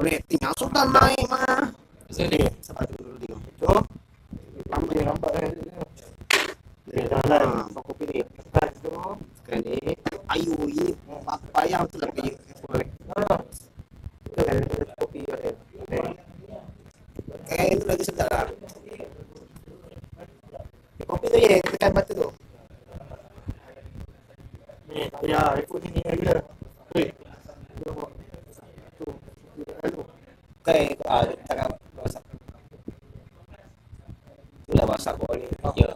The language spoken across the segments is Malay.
rating yang sudah naik mah. Sini. Sebab tu dulu tengok. Tu. Lama yang nampak kan. Dia Ah, jalan. Pak kopi ni. Lepas tu. Sekarang ni. Ayu ini. Payah lah pergi. Ha. Itu kan kopi ada. Eh, itu lagi sedap lah. Kopi tu ya, tekan batu tu. Ni punya iPhone ni ada. Hei. Tu. Tu. Tu. Ah, tangan WhatsApp. Itulah WhatsApp kau ni. Ya.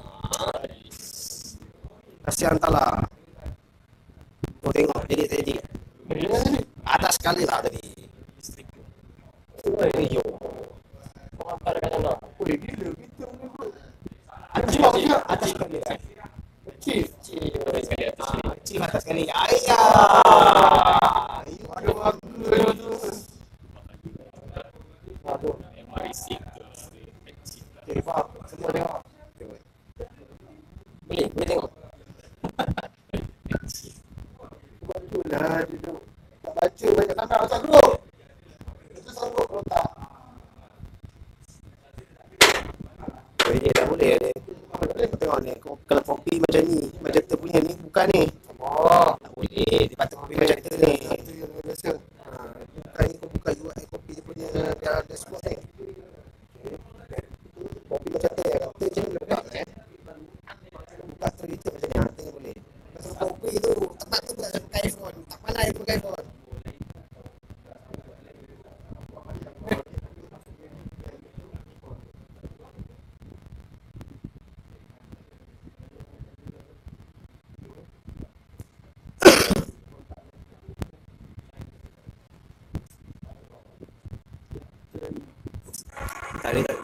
Kasihan tak lah. Kau tengok, jadi tadi. Atas sekali lah tadi. Oi, yo. Kau apa kat sana? Oi, gila kita ni bro. Atas sekali, Atas sekali. Sekali atas Ah, ni. Cik atas sekali. Ayah. Okay, faham. Semua tengok. Boleh, boleh tengok. Baca lah dia tu. Tak baca banyak tanah macam tu. Itu sanggup kalau tak. Boleh, tak boleh. Kau tengok ni. Kalau kopi macam ni, macam tu punya ni, bukan ni. Oh. Tak boleh. Dia patut kopi macam tu ni. Itu yang biasa. Ha, bukan ni kau buka UI kopi dia punya dia dashboard ni. Kopi macam tu ya. Kopi macam ni letak eh. Buka tu itu macam ni. Ha, tengok boleh. Pasal kopi tu tempat tu bukan pakai iPhone. Tak pandai pakai iPhone. Tak ada tak?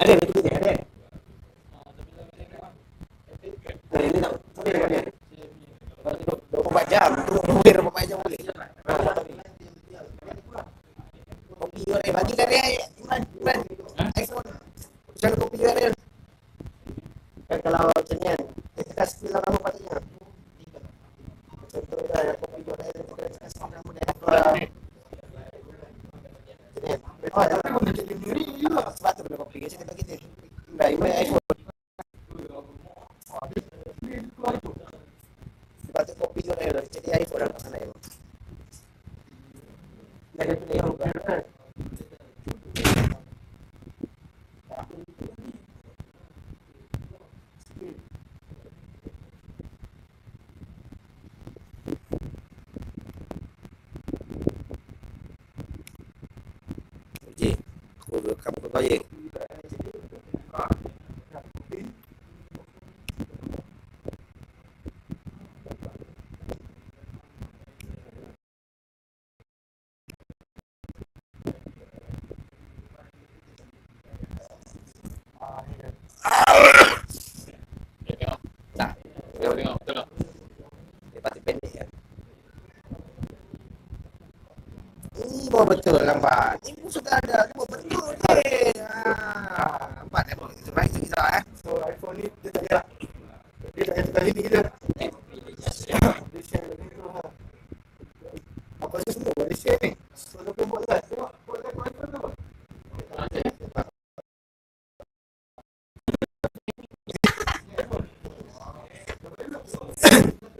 Ada betul ni ada. Ada ni tak? Sampai dekat ni. 24 jam. Tu boleh 24 jam boleh. Kopi juga dia bagi kan dia Iman, Iman. iPhone. Macam mana kopi juga dia? Kan kalau macam ni kan, kita kasih bilang nama patutnya. Macam tu dah kopi juga dia, kita kasih nama dia. Ah, tapi pun dia jadi diri juga. Sebab tu benda kopi ke kita bagi dia. Dah, Iman iPhone. Ah, dia dia keluar itu. Sebab tu kopi juga dia, jadi iPhone dah sana ya. Dah dia pilih yang bukan. Je, aku rekam kau je. Ah, ni kan. Tak. Tengok, tengok, betul tak? Dia pasti pendek ya. Ini bawa betul lambat. Ini pun sudah ada. Bawa betul je. Ah, nampak tak? Baik sikit tak eh? So, iPhone ni dia tak payah. Dia tak payah tukar sini kita. Dia share lagi tu. Apa sih semua boleh share ni? So, dia pun buat live. Tengok, buat live on iPhone tu. Dia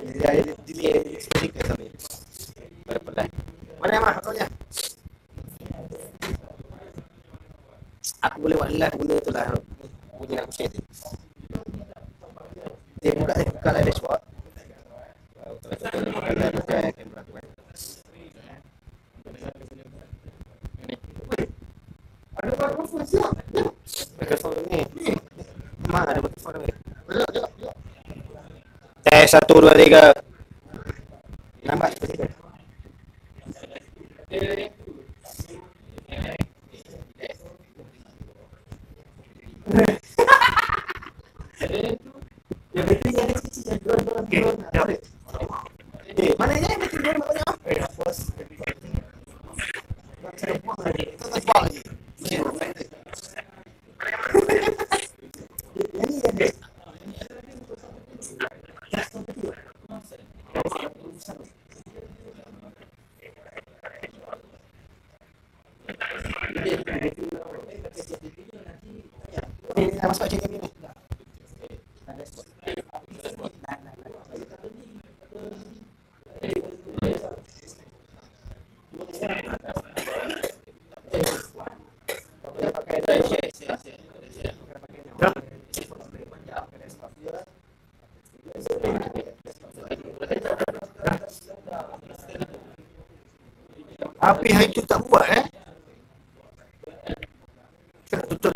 dia delay Live guna tu lah. Bunyi aku share tu. Dia buka dia buka live dashboard. Kalau kita buka live pakai kamera tu kan. Ada mikrofon siap. Ni. Mak ada ni. Tengok. Tes satu dua tiga. Nampak seperti tu. masuk aja dia Api hari tu tak buat eh? Kena tutup